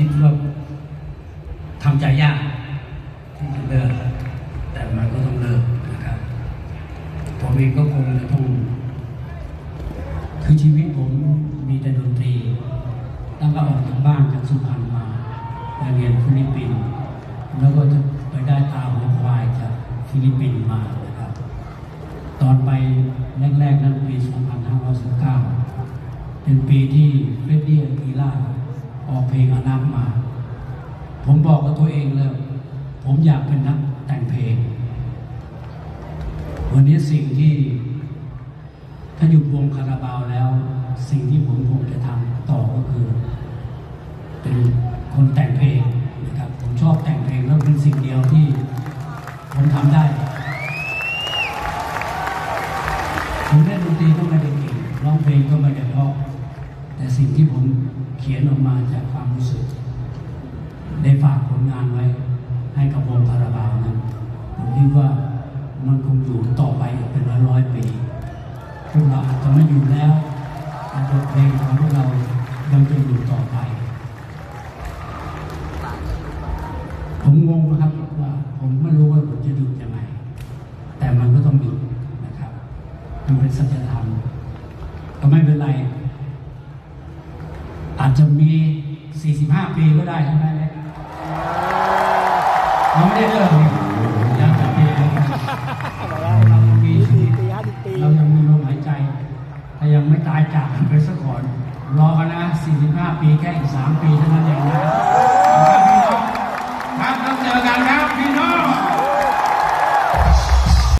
คิดว่าทำใจยากที่จะเลิกแต่มันก็ต้องเลิกนะครับผมเองก็คงจะต้องคือชีวิตผมมีแต่ดนตรีตั้งแต่ออกจากบ้านจากสุพรรณมาไปเรียนฟิลิปปินส์แล้วก็จะไปได้ตาหัวควายจากฟิลิปปินส์มานะครับ ตอนไปแรกๆนั้นปี 2519 เป็นปีที่เฟรดดี้อากีล่า ออกเพลงอนับมา ผมบอกกับตัวเองเลยผมอยากเป็นนักแต่งเพลง วันนี้สิ่งที่ถ้าหยุดวงคาราบาวแล้ว สิ่งที่ผมคงจะทำต่อก็คือ เป็นคนแต่งเพลงนะครับ ผมชอบแต่งเพลงแล้วเป็นสิ่งเดียวที่ผมทำได้ผมเล่นดนตรีก็ไม่ได้เก่งร้องเพลงก็ไม่ได้เพราะ แต่สิ่งที่ผมเขียนออกมาจากความรู้สึก ได้ฝากผลงานไว้ให้กับวงคาราบาวนั้นผมคิดว่ามันคงอยู่ต่อไปอีกเป็นร้อยร้อยปีพวกเราอาจจะไม่อยู่แล้วแต่บทเพลงของพวกเรายังจะอยู่ต่อไป ผมงงนะครับว่าผมไม่รู้ว่าผมจะหยุดยังไงแต่มันก็ต้องหยุดนะครับมันเป็นสัจธรรมก็ไม่เป็นไร อาจจะมี 45 ปีก็ได้ใช่ไหมเล็กเราไม่ได้เลิกนี่ยังจะปีแล้วกันเรายังมีชีวิตเรายังมีลมหายใจแต่ยังไม่ตายจากกันไปสักก่อนรอกันนะ 45 ปีแค่อีก 3 ปีเท่านั้นเองนะ